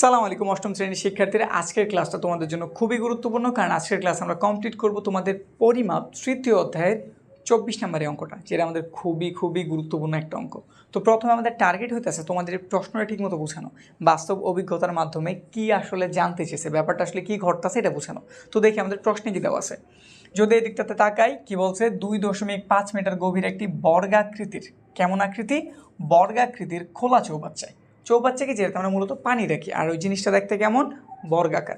সালাম আলাইকুম, অষ্টম শ্রেণির শিক্ষার্থীরা। আজকের ক্লাসটা তোমাদের জন্য খুবই গুরুত্বপূর্ণ, কারণ আজকের ক্লাস আমরা কমপ্লিট করব তোমাদের পরিমাপ তৃতীয় অধ্যায়ের চব্বিশ নম্বরের অঙ্কটা, যেটা আমাদের খুবই খুবই গুরুত্বপূর্ণ একটা অঙ্ক। তো প্রথমে আমাদের টার্গেট হইতেছে তোমাদের প্রশ্নটা ঠিকমতো বোঝানো, বাস্তব অভিজ্ঞতার মাধ্যমে কি আসলে জানতে চেয়েছে, ব্যাপারটা আসলে কি ঘটতেছে এটা বোঝানো। তো দেখি আমাদের প্রশ্নে কি দেওয়া আছে। যদি এই দিকটাতে তাকাই, কি বলছে? দুই দশমিক পাঁচ মিটার গভীর একটি বর্গাকৃতির, কেমন আকৃতি? বর্গাকৃতির খোলা চৌবাচ্চায়। চৌবাচ্চাকে যেটা আমরা মূলত পানি রাখি আর ওই জিনিসটা দেখতে কেমন? বর্গাকার।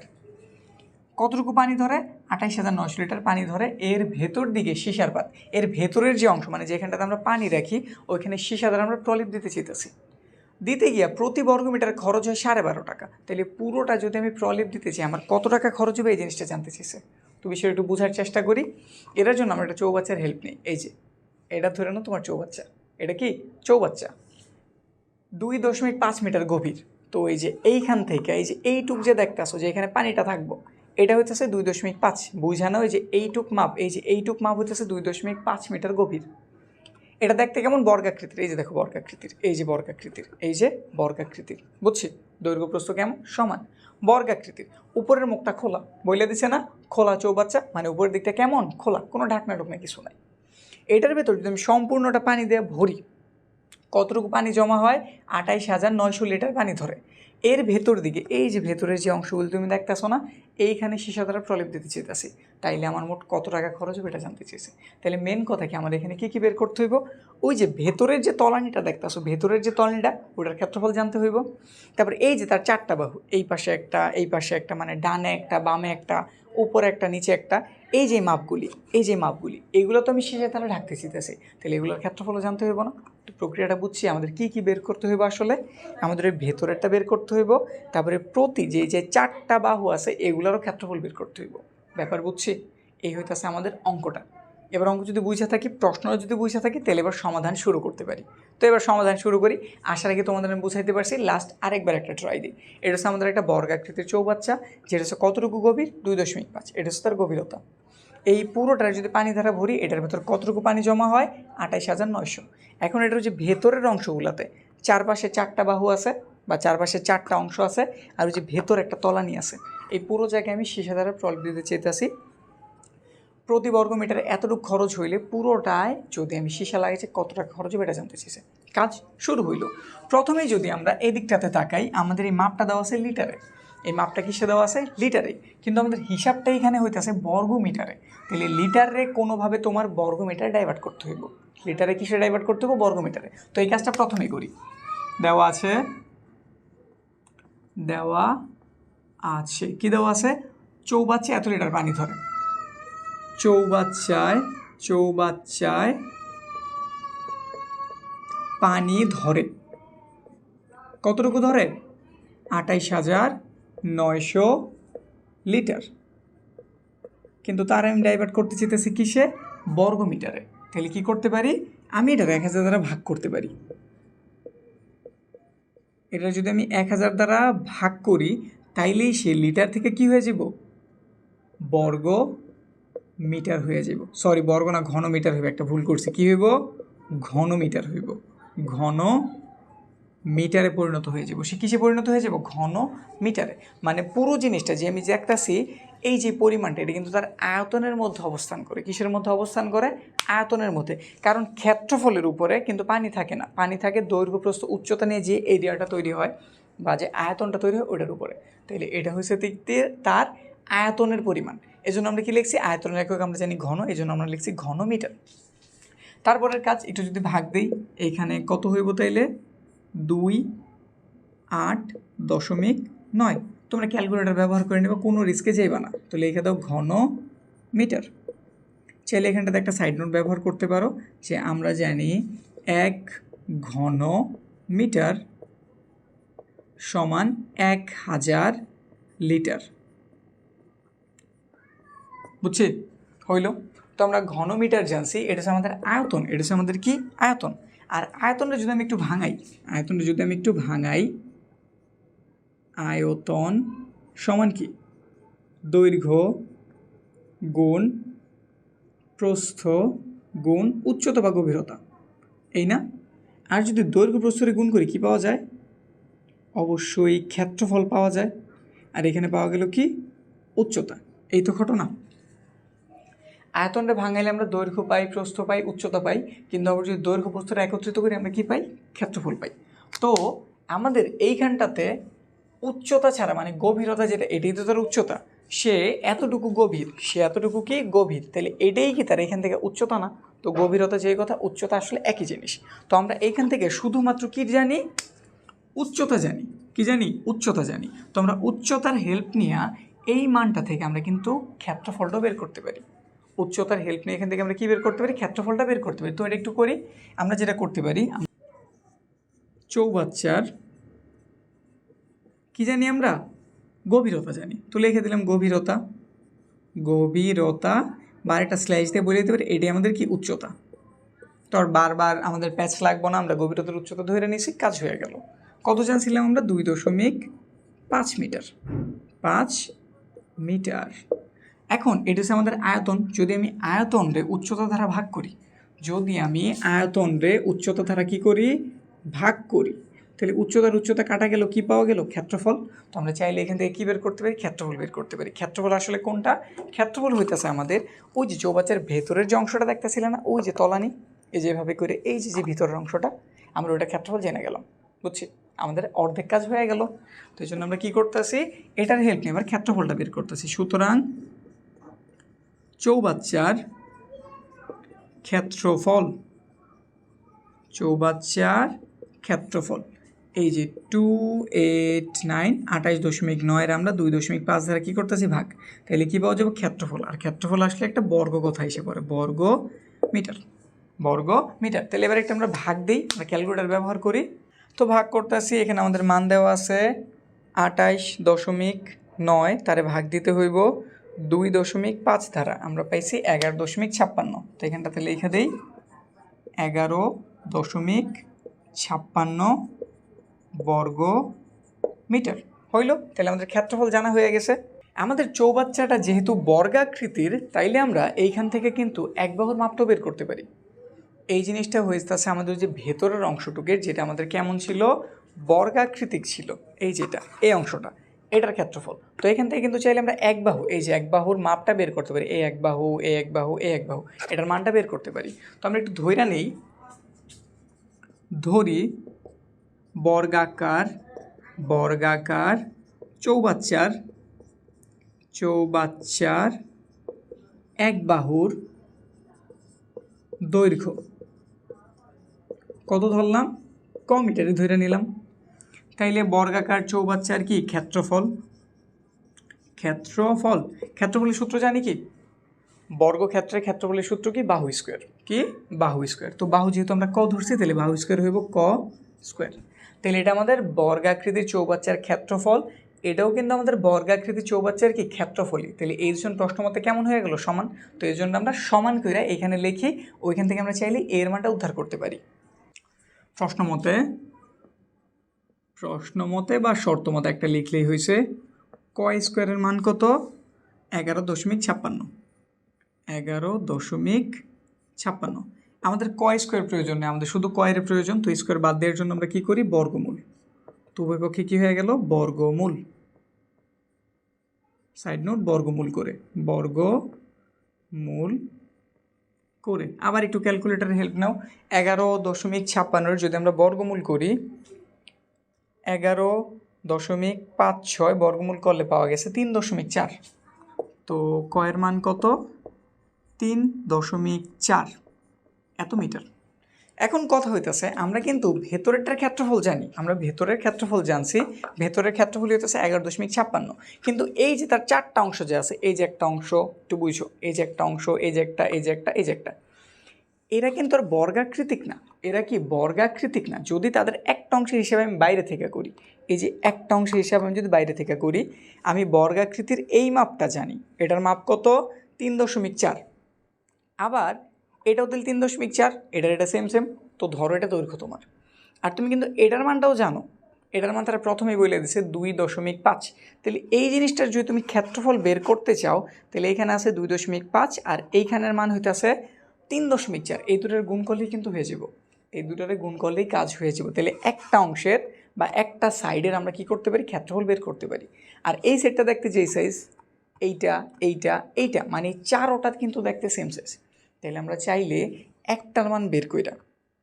কতটুকু পানি ধরে? আঠাইশ হাজার নশো লিটার পানি ধরে এর ভেতর দিকে সীসার পাত, এর ভেতরের যে অংশ মানে যেখানটাতে আমরা পানি রাখি, ওইখানে সীসা দ্বারা আমরা প্রলিপ দিতে চাইতেছি। দিতে গিয়া প্রতি বর্গমিটার খরচ হয় সাড়ে বারো টাকা। তাহলে পুরোটা যদি আমি প্রলিপ দিতে চাই, আমার কত টাকা খরচ হবে এই জিনিসটা জানতে চাইছে? তো বিষয়টা একটু বোঝার চেষ্টা করি। এটার জন্য আমরা একটা চৌবাচ্চার হেল্প নিই। এই যে, এটা ধরে নাও তোমার চৌবাচ্চা। এটা কি? চৌবাচ্চা। দুই দশমিক পাঁচ মিটার গভীর। তো এই যে এইখান থেকে, এই যে এইটুক যে দেখতে আসো যে এখানে পানিটা থাকব, এটা হইতেছে দুই দশমিক পাঁচ। বুঝানো এই যে এইটুক মাপ, এই যে এইটুক মাপ হইতেছে দুই দশমিক পাঁচ মিটার গভীর। এটা দেখতে কেমন বর্গাকৃতির? এই যে দেখো বর্গাকৃতির, এই যে বর্গাকৃতির, এই যে বর্গাকৃতির। বুঝছি? দৈর্ঘ্য প্রস্থ কেমন? সমান। বর্গাকৃতির, উপরের মুখটা খোলা। বইলে দিছে না? খোলা চৌবাচ্চা মানে উপরের দিকটা কেমন? খোলা, কোনো ঢাকনা ঢুকনা কিছু নাই। এটার ভেতর যদি আমি সম্পূর্ণটা পানি দিয়ে ভরি কতটুকু পানি জমা হয়? আটাইশ হাজার নয়শো লিটার পানি ধরে। এর ভেতর দিকে, এই যে ভেতরের যে অংশগুলো তুমি দেখতেছো না, এইখানে সীসা দ্বারা প্রলেপ দিতে চেয়েছি তাইলে আমার মোট কত টাকা খরচ হবে এটা জানতে চেয়েছি তাহলে মেন কথা কি, আমার এখানে কী কী বের করতে হইব? ওই যে ভেতরের যে তলানিটা দেখতেছো, ভেতরের যে তলানিটা, ওটার ক্ষেত্রফল জানতে হইব। তারপর এই যে তার চারটা বাহু, এই পাশে একটা, এই পাশে একটা মানে ডানে একটা, বামে একটা উপরে একটা, নিচে একটা, এই যে মাপগুলি, এই যে মাপগুলি, এগুলো তো আমি শেষে তাহলে ঢাকতে চিতেছি তাহলে এগুলোর ক্ষেত্রফলও জানতে হইব না। প্রক্রিয়াটা বুঝছি, আমাদের কি কি বের করতে হইব আসলে? আমাদের ভেতরেরটা বের করতে হইব, তারপরে প্রতি যে যে চারটা বাহু আছে, এগুলোরও ক্ষেত্রফল বের করতে হইব। ব্যাপার বুঝছি? এই হইতেছে আমাদের অঙ্কটা। এবার অঙ্ক যদি বুঝে থাকি, প্রশ্ন যদি বুঝে থাকি, তাহলে এবার সমাধান শুরু করতে পারি। তো এবার সমাধান শুরু করি। আসার আগে তোমাদের আমি বুঝাইতে পারছি লাস্ট আরেকবার একটা ট্রাই দিই। এটা হচ্ছে আমাদের একটা বর্গাকৃতির চৌবাচ্চা, যেটা হচ্ছে কতটুকু গভীর? দুই দশমিক পাঁচ। এটা হচ্ছে তার গভীরতা। এই পুরোটার যদি পানি ধারা ভরি, এটার ভেতর কতটুকু পানি জমা হয়? আঠাইশ হাজার নয়শো। এখন এটার যে ভেতরের অংশগুলোতে। চারপাশে চারটা বাহু আছে বা চারপাশে চারটা অংশ আছে, আর ওই যে ভেতর একটা তলানি আছে। এই পুরো জায়গায় আমি সীসা দ্বারা প্রলেপ দিতে চাইতেছি। প্রতি বর্গ মিটারে এতটুকু খরচ হইলে পুরোটায় যদি আমি সীসা লাগিয়েছি কত টাকা খরচ হবে এটা জানতে চেয়েছে কাজ শুরু হইল। প্রথমেই যদি আমরা এদিকটাতে তাকাই, আমাদের এই মাপটা দেওয়া আছে লিটারে। এই মাপটা কিসে দেওয়া আছে? লিটারে। কিন্তু আমাদের হিসাবটা এখানে হইতেছে বর্গ মিটারে। তাহলে লিটারে কোনোভাবে তোমার বর্গ মিটারে ডাইভার্ট করতে হইব। লিটারে কিসে ডাইভার্ট করতে হইব? বর্গ মিটারে। তো এই কাজটা প্রথমেই করি। দেওয়া আছে দেওয়া আছে, কি দেওয়া আছে? চৌবাচ্চা এত লিটার পানি ধরে। চৌবাচ্চায় চৌবাচ্চায় পানি ধরে। কতটুকু ধরে? আটাইশ হাজার নয়শো লিটার। কিন্তু তার আমি ডাইভার্ট করতে চাইতেছি কিসে? বর্গ মিটারে তাহলে কি করতে পারি? আমি এটা এক হাজার দ্বারা ভাগ করতে পারি। এটা যদি আমি এক হাজার দ্বারা ভাগ করি, তাইলেই সে লিটার থেকে কি হয়ে যাব? বর্গ মিটার হয়ে যাব সরি বর্গ না ঘন মিটার হইব, একটা ভুল করছি। কি হইব? ঘন মিটার হইব। ঘন মিটারে পরিণত হয়ে যাব সে কিসে পরিণত হয়ে যাব ঘন মিটারে। মানে পুরো জিনিসটা যে আমি যে একটাছি এই যে পরিমাণটা, এটা কিন্তু তার আয়তনের মধ্যে অবস্থান করে। কিসের মধ্যে অবস্থান করে? আয়তনের মধ্যে। কারণ ক্ষেত্রফলের উপরে কিন্তু পানি থাকে না। পানি থাকে দৈর্ঘ্য প্রস্থ উচ্চতা নিয়ে যে এরিয়াটা তৈরি হয় বা যে আয়তনটা তৈরি হয়, ওটার উপরে। তাইলে এটা হচ্ছে দিক দিয়ে তার আয়তনের পরিমাণ। এই জন্য আমরা কি লিখছি? আয়তনের একক আমরা জানি ঘন এই জন্য আমরা লিখছি ঘন মিটার তারপরের কাজ, একটু যদি ভাগ দিই এইখানে কত হইব তাইলে? দুই, আট, দশমিক নয়। তোমরা ক্যালকুলেটর ব্যবহার করে নেবে, কোনো রিস্কে যাইবা না। তো লিখে দাও ঘন মিটার চাইলে এখানটাতে একটা সাইড নোট ব্যবহার করতে পারো, যে আমরা জানি এক ঘন মিটার সমান এক হাজার লিটার। বুঝছি? হইল? তো আমরা ঘন মিটার জানছি, এটা হচ্ছে আমাদের আয়তন, এটা হচ্ছে আমাদের কি? আয়তন। আর আয়তনটা যদি আমি একটু ভাঙাই, আয়তনটা যদি আমি একটু ভাঙাই, আয়তন সমান কি? দৈর্ঘ্য গুণ প্রস্থ গুণ উচ্চতা বা গভীরতা। এই না? আর যদি দৈর্ঘ্য প্রস্থরে গুণ করি, কি পাওয়া যায়? অবশ্যই ক্ষেত্রফল পাওয়া যায়। আর এখানে পাওয়া গেল কি? উচ্চতা। এই তো ঘটনা। আয়তনটা ভাঙাইলে আমরা দৈর্ঘ্য পাই, প্রস্থ পাই, উচ্চতা পাই, কিন্তু আবার যদি দৈর্ঘ্য প্রস্থটা একত্রিত করি, আমরা কী পাই? ক্ষেত্রফল পাই। তো আমাদের এইখানটাতে উচ্চতা ছাড়া মানে গভীরতা যেটা, এটাই তো তার উচ্চতা। সে এতটুকু গভীর, সে এতটুকু কি? গভীর। তাহলে এটাই কি তার এখান থেকে উচ্চতা না? তো গভীরতা যে কথা, উচ্চতা আসলে একই জিনিস। তো আমরা এইখান থেকে শুধুমাত্র কি জানি? উচ্চতা জানি। কি জানি? উচ্চতা জানি। তো আমরা উচ্চতার হেল্প নিয়ে এই মানটা থেকে আমরা কিন্তু ক্ষেত্রফলটা বের করতে পারি। উচ্চতার হেল্প নিয়ে এখান থেকে আমরা কি বের করতে পারি? ক্ষেত্রফলটা বের করতে পারি। তো এটা একটু করি। আমরা যেটা করতে পারি, চৌবাচ্চার কি জানি আমরা? গভীরতা জানি। তো লিখে দিলাম গভীরতা। গভীরতা বার একটা স্লাইস দিয়ে বলে দিতে পারি এটি আমাদের কি? উচ্চতা। তো আর বারবার আমাদের প্যাচ লাগবো না, আমরা গভীরতার উচ্চতা ধরে নিয়েছি, কাজ হয়ে গেল। কত জানছিলাম আমরা? দুই দশমিক পাঁচ মিটার। পাঁচ মিটার। এখন এটা হচ্ছে আমাদের আয়তন। যদি আমি আয়তন রে উচ্চতা দ্বারা ভাগ করি, যদি আমি আয়তন রে উচ্চতা দ্বারা কি করি? ভাগ করি। তাহলে উচ্চতার উচ্চতা কাটা গেল, কি পাওয়া গেল? ক্ষেত্রফল। তো আমরা চাইলে এখান থেকে কী বের করতে পারি? ক্ষেত্রফল বের করতে পারি। ক্ষেত্রফল আসলে কোনটা? ক্ষেত্রফল হইতেছে আমাদের ওই যে চৌবাচ্চার ভেতরের যে অংশটা দেখতেছিল না? ওই যে তলানি। এই যেভাবে করে এই যে যে ভিতরের অংশটা, আমরা ওইটা ক্ষেত্রফল জেনে গেলাম। বুঝছি? আমাদের অর্ধেক কাজ হয়ে গেল। তো এই জন্য আমরা কী করতেছি? এটার হেল্প নিয়ে এবার ক্ষেত্রফলটা বের করতেছি। সুতরাং চৌবাচ্চার ক্ষেত্রফল চৌবাচ্চার ক্ষেত্রফল, এই যে টু এইট নাইন আঠাইশ দশমিক নয়ের আমরা দুই দশমিক পাঁচ দ্বারা কী করতেছি? ভাগ। তাহলে কী পাওয়া যাবে? ক্ষেত্রফল। আর ক্ষেত্রফল আসলে একটা বর্গ কথা এসে পড়ে, বর্গ মিটার বর্গ মিটার। তাহলে এবার একটা আমরা ভাগ দিই, আমরা ক্যালকুলেটার ব্যবহার করি। তো ভাগ করতেছি, এখানে আমাদের মান দেওয়া আছে আটাইশ দশমিক নয়, তারে ভাগ দিতে হইব দুই দশমিক পাঁচ দ্বারা আমরা পাইছি এগারো দশমিক ছাপ্পান্ন। তো এখানটাতে লিখে দিই, এগারো দশমিক ছাপ্পান্ন বর্গ মিটার হইল, তাহলে আমাদের ক্ষেত্রফল জানা হয়ে গেছে। আমাদের চৌবাচ্চাটা যেহেতু বর্গাকৃতির, তাইলে আমরা এইখান থেকে কিন্তু এক বাহুর মাপটা বের করতে পারি। এই জিনিসটা হয়ে হয়েছে আমাদের যে ভেতরের অংশটুকের, যেটা আমাদের কেমন ছিল? বর্গাকৃতিক ছিল। এই যেটা, এই অংশটা। এটার ক্ষেত্রফল। তো এখান থেকে কিন্তু চাইলে আমরা এক বাহু, এই যে এক বাহুর মাপটা বের করতে পারি। এই এক বাহু এই এক বাহু এই এক বাহু, এটার মানটা বের করতে পারি। তো আমরা একটু ধৈরা নেই। ধরি বর্গাকার বর্গাকার, চৌবাচ্চার চৌবাচ্চার, এক বাহুর দৈর্ঘ্য। কত ধরলাম? ক মিটারে ধরে নিলাম। তাইলে বর্গাকার চৌবাচ্চার কি ক্ষেত্রফল? ক্ষেত্রফল? ক্ষেত্রফলের সূত্র জানি কি? বর্গক্ষেত্রের ক্ষেত্রফলের সূত্র কি? বাহু স্কোয়ার। কি? বাহু স্কোয়ার। তো বাহু যেহেতু আমরা ক ধরছি তাহলে বাহু স্কোয়ার হইব ক স্কোয়ার। তাহলে এটা আমাদের বর্গাকৃতির চৌবাচ্চার ক্ষেত্রফল এটাও কিন্তু আমাদের বর্গাকৃতির চৌবাচ্চার কি? ক্ষেত্রফলই। তাহলে এই জন্য প্রশ্ন মতে কেমন হয়ে গেল? সমান। তো এই জন্য আমরা সমান করে এখানে লিখি ওইখান থেকে আমরা চাইলে এর মানটা উদ্ধার করতে পারি। প্রশ্ন মতে প্রশ্ন মতে বা শর্ত মতে একটা লিখলেই হয়েছে ক স্কোয়ারের মান কত? এগারো দশমিক ছাপ্পান্ন। এগারো দশমিক ছাপ্পান্ন। আমাদের কয় স্কোয়ার প্রয়োজন নেই, আমাদের শুধু কয়ের প্রয়োজন, তো স্কোয়ার বাদ দেওয়ার জন্য আমরা কী করি? বর্গমূল। তো উভয় পক্ষে কী হয়ে গেল? বর্গমূল। সাইড নোট, বর্গমূল করে। বর্গমূল করে। আবার একটু ক্যালকুলেটারের হেল্প নাও। এগারো দশমিক ছাপ্পান্নর যদি আমরা বর্গমূল করি এগারো দশমিক পাঁচ ছয় বর্গমূল করলে পাওয়া গেছে তিন দশমিক চার। তো কয়ের মান কত? তিন দশমিক চার। এত মিটার। এখন কথা হইতেছে, আমরা কিন্তু ভেতরেরটার ক্ষেত্রফল জানি। আমরা ভেতরের ক্ষেত্রফল জানছি, ভেতরের ক্ষেত্রফল হইতেছে এগারো দশমিক ছাপ্পান্ন। কিন্তু এই যে তার চারটা অংশ যে আছে, এই যে একটা অংশ, একটু বুঝো, এই যে একটা অংশ, এই যে একটা, এই যে একটা, এই যে একটা এরা কিন্তু আর বর্গাকৃতিক না। এরা কি বর্গাকৃতিক না? যদি তাদের একটা অংশের হিসাবে আমি বাইরে থেকে করি, এই যে একটা অংশের হিসাবে আমি যদি বাইরে থেকে করি, আমি বর্গাকৃতির এই মাপটা জানি। এটার মাপ কত? তিন দশমিক চার। আবার এটাও তাহলে তিন দশমিক চার, এটার এটা সেম সেম তো ধরো এটা দৈর্ঘ্য তোমার। আর তুমি কিন্তু এটার মানটাও জানো। এটার মান তারা প্রথমেই বলে দিছে দুই দশমিক পাঁচ। তাহলে এই জিনিসটার যদি তুমি ক্ষেত্রফল বের করতে চাও, তাহলে এইখানে আছে দুই দশমিক পাঁচ আর এইখানের মান হইতেছে তিন দশমিক চার। এই দুটোর গুণ করলেই কিন্তু হয়ে যাব। এই দুটোরে গুণ করলেই কাজ হয়ে যাব। তাহলে একটা অংশের বা একটা সাইডের আমরা কি করতে পারি? ক্ষেত্রফল বের করতে পারি। আর এই সেটটা দেখতে যেই সাইজ এইটা এইটা এইটা মানে চার চারোটা কিন্তু দেখতে সেম সাইজ তাহলে আমরা চাইলে একটার মান বের কইরা,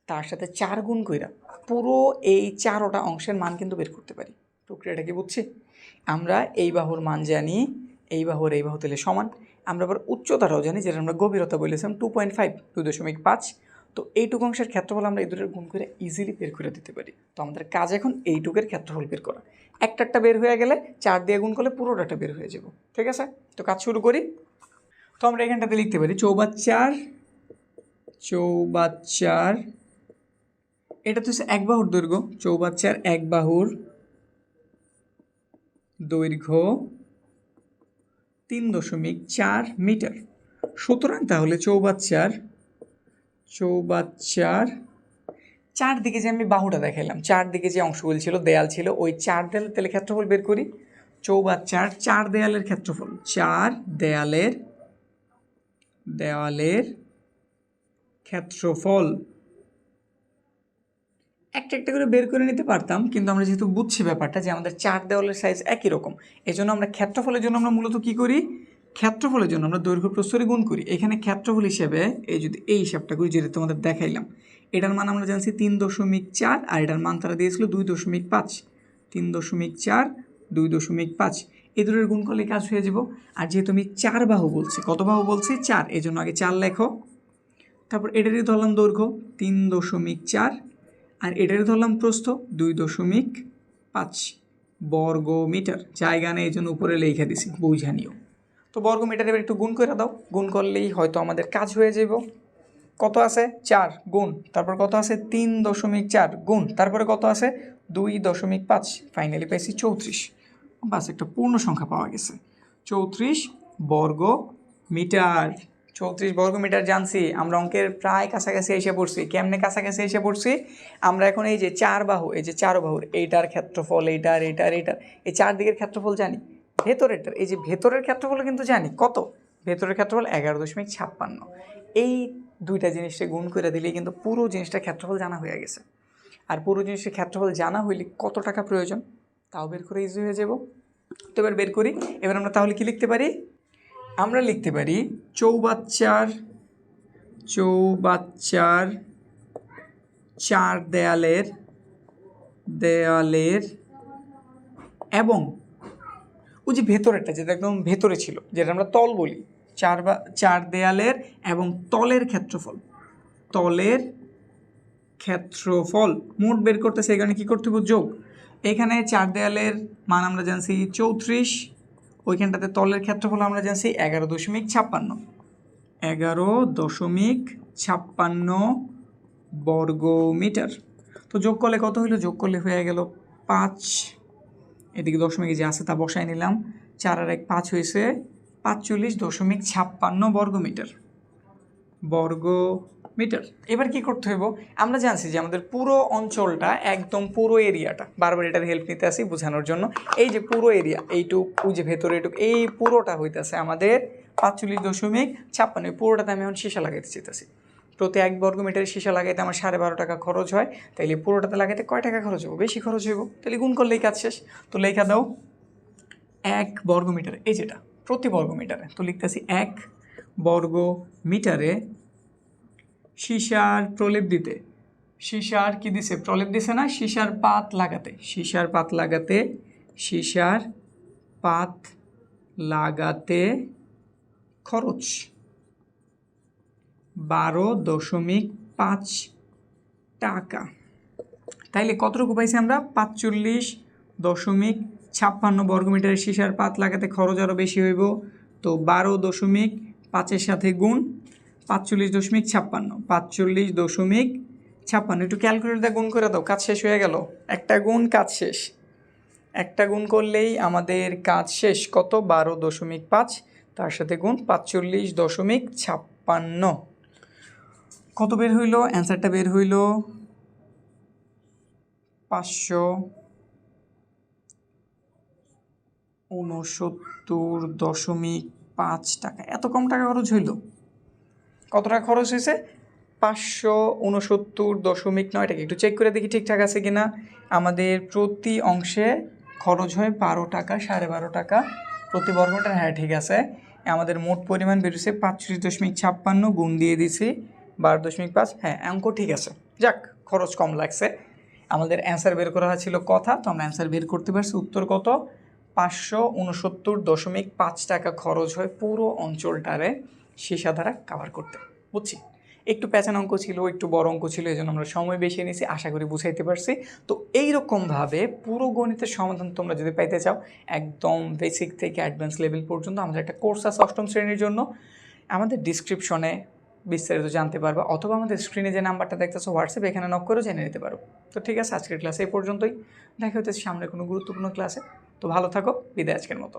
তার সাথে চার গুণ কইরা পুরো এই চারোটা অংশের মান কিন্তু বের করতে পারি। প্রক্রিয়াটা কি বুঝছি? আমরা এই বাহুর মান জানি, এই বাহুর এই বাহু তাহলে সমান। আমরা আবার উচ্চতাটাও জানি যেটা আমরা গভীরতা বলেছিলাম টু পয়েন্ট ফাইভ দুই দশমিক পাঁচ তো এইটুকু অংশের ক্ষেত্রফল আমরা এই দুটোর গুণ করে ইজিলি বের করে দিতে পারি। তো আমাদের কাজ এখন এইটুকের ক্ষেত্রফল বের করা। একটা একটা বের হয়ে গেলে চার দিয়ে গুণ করলে পুরোটা বের হয়ে যাব। ঠিক আছে? তো কাজ শুরু করি। তো আমরা এখানটাতে লিখতে পারি, চৌবাচ্চার চৌবাচ্চার, এটা তো হচ্ছে এক বাহুর দৈর্ঘ্য, চৌবাচ্চার এক বাহুর দৈর্ঘ্য তিন দশমিক চার মিটার। সুতরাং তাহলে চৌবাচ্চার চৌবাচ্চার, চারদিকে যে আমি বাহুটা দেখাইলাম, চারদিকে যে অংশগুলো ছিল, দেয়াল ছিল, ওই চার দেয়ালের তাহলে ক্ষেত্রফল বের করি। চৌবাচ্চার চার দেয়ালের ক্ষেত্রফল। চার দেয়ালের দেওয়ালের ক্ষেত্রফল। একটা একটা করে বের করে নিতে পারতাম, কিন্তু আমরা যেহেতু বুঝছি ব্যাপারটা যে আমাদের চার দেওয়ালের সাইজ একই রকম, এজন্য আমরা ক্ষেত্রফলের জন্য আমরা মূলত কি করি? ক্ষেত্রফলের জন্য আমরা দৈর্ঘ্য প্রস্তরে গুণ করি। এখানে ক্ষেত্রফল হিসেবে এই যদি এই হিসাবটা করি, যেটা তোমাদের দেখাইলাম, এটার মান আমরা জানছি তিন দশমিক চার, আর এটার মান তারা দিয়েছিল দুই দশমিক পাঁচ। তিন দশমিক চার, দুই দশমিক পাঁচ। এই দুটোর গুণ করলে কাজ হয়ে যাব। আর যেহেতু আমি চার বাহু বলছি, কত বাহু বলছি? চার এই জন্য আগে চার লেখো। তারপর এটারই ধরলাম দৈর্ঘ্য, তিন দশমিক চার আর এটারই ধরলাম প্রস্থ দুই দশমিক পাঁচ বর্গ মিটার জায়গা নেই, এই জন্য উপরে লেখা দিছি বুঝা নিও তো বর্গ মিটার এবার একটু গুণ করে দাও। গুণ করলেই হয়তো আমাদের কাজ হয়ে যাব কত আছে? চার, গুণ। তারপর কত আছে? তিন দশমিক চার, গুণ। তারপরে কত আছে? দুই দশমিক পাঁচ। ফাইনালি পাইছি চৌত্রিশ। বাস, একটা পূর্ণ সংখ্যা পাওয়া গেছে। চৌত্রিশ বর্গ মিটার চৌত্রিশ বর্গ মিটার জানছি, আমরা অঙ্কের প্রায় কাছাকাছি এসে পড়ছি। কেমনে কাছাকাছি এসে পড়ছি? আমরা এখন এই যে চার বাহু, এই যে চার বাহুর, এইটার ক্ষেত্রফল, এইটার এইটার এইটার, এই চার দিকের ক্ষেত্রফল জানি। ভেতরেরটার, এই যে ভেতরের ক্ষেত্রফল কিন্তু জানি, কত? ভেতরের ক্ষেত্রফল এগারো দশমিক ছাপ্পান্ন। এই দুইটা জিনিসটা গুণ করে দিলেই কিন্তু পুরো জিনিসটা ক্ষেত্রফল জানা হয়ে গেছে। আর পুরো জিনিসের ক্ষেত্রফল জানা হইলে কত টাকা প্রয়োজন? তাও বের করে ইজি হয়ে যাব। তো এবার বের করি। এবার আমরা তাহলে কি লিখতে পারি? আমরা লিখতে পারি চৌবাচ্চার চৌবাচ্চার চার দেয়ালের দেয়ালের এবং ওই যে ভেতরেরটা যেটা একদম ভেতরে ছিল, যেটা আমরা তল বলি, চার বা, চার দেয়ালের এবং তলের ক্ষেত্রফল। তলের ক্ষেত্রফল। মোট বের করতে সেই কারণে কী করতে হবে? যোগ। এখানে চার দেয়ালের মান আমরা জানছি চৌত্রিশ ওইখানটাতে তলের ক্ষেত্রফল আমরা জানছি এগারো দশমিক ছাপ্পান্ন। এগারো দশমিক ছাপ্পান্ন বর্গ মিটার তো যোগ করলে কত হইল? যোগ করলে হয়ে গেল পাঁচ। এদিকে দশমিক যে আছে তা বসায় নিলাম। চার আর এক পাঁচ হয়েছে পাঁচচল্লিশ দশমিক ছাপ্পান্ন বর্গ মিটার বর্গ মিটার। এবার কি করতে হইব? আমরা জানছি যে আমাদের পুরো অঞ্চলটা একদম পুরো এরিয়াটা। বারবার এটার হেল্প নিতে আসি বোঝানোর জন্য। এই যে পুরো এরিয়া, এইটুক, ওই যে ভেতরে এইটুক, এই পুরোটা হইতেছে আমাদের পাঁচচল্লিশ দশমিক ছাপ্পান্ন। পুরোটাতে আমি এখন সীসা লাগাইতে চেতেছি প্রতি এক বর্গ মিটারের সীসা লাগাইতে আমার সাড়ে বারো টাকা খরচ হয়। তাইলে পুরোটাতে লাগাইতে কয় টাকা খরচ হব বেশি খরচ হইব। তাহলে গুণ করলেই কাজ শেষ। তো লেখা দাও এক বর্গ মিটারে, এই যেটা, প্রতি বর্গ মিটারে। তো লিখতেছি এক বর্গ মিটারে সীসার প্রলেপ দিতে। সীসার কি দিছে? প্রলেপ দিছে না, সীসার পাত লাগাতে। সীসার পাত লাগাতে, সীসার পাত লাগাতে খরচ বারো দশমিক পাঁচ টাকা। তাইলে কতটুকু পাইছি আমরা? পাঁচচল্লিশ দশমিক ছাপ্পান্ন বর্গমিটারের সীসার পাত লাগাতে খরচ আরও বেশি হইব। তো বারো দশমিক পাঁচের সাথে গুণ পাঁচচল্লিশ দশমিক ছাপ্পান্ন, পাঁচচল্লিশ দশমিক ছাপ্পান্ন। একটু ক্যালকুলেটর গুণ করে দাও, কাজ শেষ হয়ে গেল। একটা গুণ, কাজ শেষ। একটা গুণ করলেই আমাদের কাজ শেষ। কত? বারো দশমিক পাঁচ, তার সাথে গুণ পাঁচচল্লিশ দশমিক ছাপ্পান্ন। কত বের হইল? অ্যান্সারটা বের হইল পাঁচশো উনসত্তর দশমিক পাঁচ টাকা। এত কম টাকা খরচ হইল? কত টাকা খরচ হয়েছে পাঁচশো উনসত্তর দশমিক নয় টাকা। একটু চেক করে দেখি ঠিকঠাক আছে কি না আমাদের প্রতি অংশে খরচ হয় বারো টাকা, সাড়ে বারো টাকা প্রতি বর্গমিটার। হ্যাঁ ঠিক আছে। আমাদের মোট পরিমাণ বেরোছে পাঁচত্রিশ দশমিক ছাপ্পান্ন গুণ দিয়ে দিছি বারো দশমিক পাঁচ। হ্যাঁ অঙ্ক ঠিক আছে। যাক, খরচ কম লাগছে। আমাদের অ্যান্সার বের করা ছিল কথা, তো আমরা অ্যান্সার বের করতে পারছি। উত্তর কত? পাঁচশো উনসত্তর দশমিক পাঁচ টাকা খরচ হয় পুরো অঞ্চলটারে সীসা দ্বারা কাভার করতে। বুঝছি? একটু প্যাচান অঙ্ক ছিল, একটু বড় অঙ্ক ছিল এই জন্য আমরা সময় বেশি নিয়েছি আশা করি বুঝাইতে পারছি। তো এইরকমভাবে পুরো গণিতের সমাধান তোমরা যদি পাইতে চাও, একদম বেসিক থেকে অ্যাডভান্স লেভেল পর্যন্ত আমাদের একটা কোর্স আছে অষ্টম শ্রেণির জন্য। আমাদের ডিসক্রিপশনে বিস্তারিত জানতে পারবে, অথবা আমাদের স্ক্রিনে যে নাম্বারটা দেখতেছো হোয়াটসঅ্যাপ এখানে নক করেও জেনে নিতে পারো। তো ঠিক আছে, আজকের ক্লাসে এই পর্যন্তই। দেখা হচ্ছে সামনে কোনো গুরুত্বপূর্ণ ক্লাসে তো ভালো থাকো বিদায় আজকের মতো।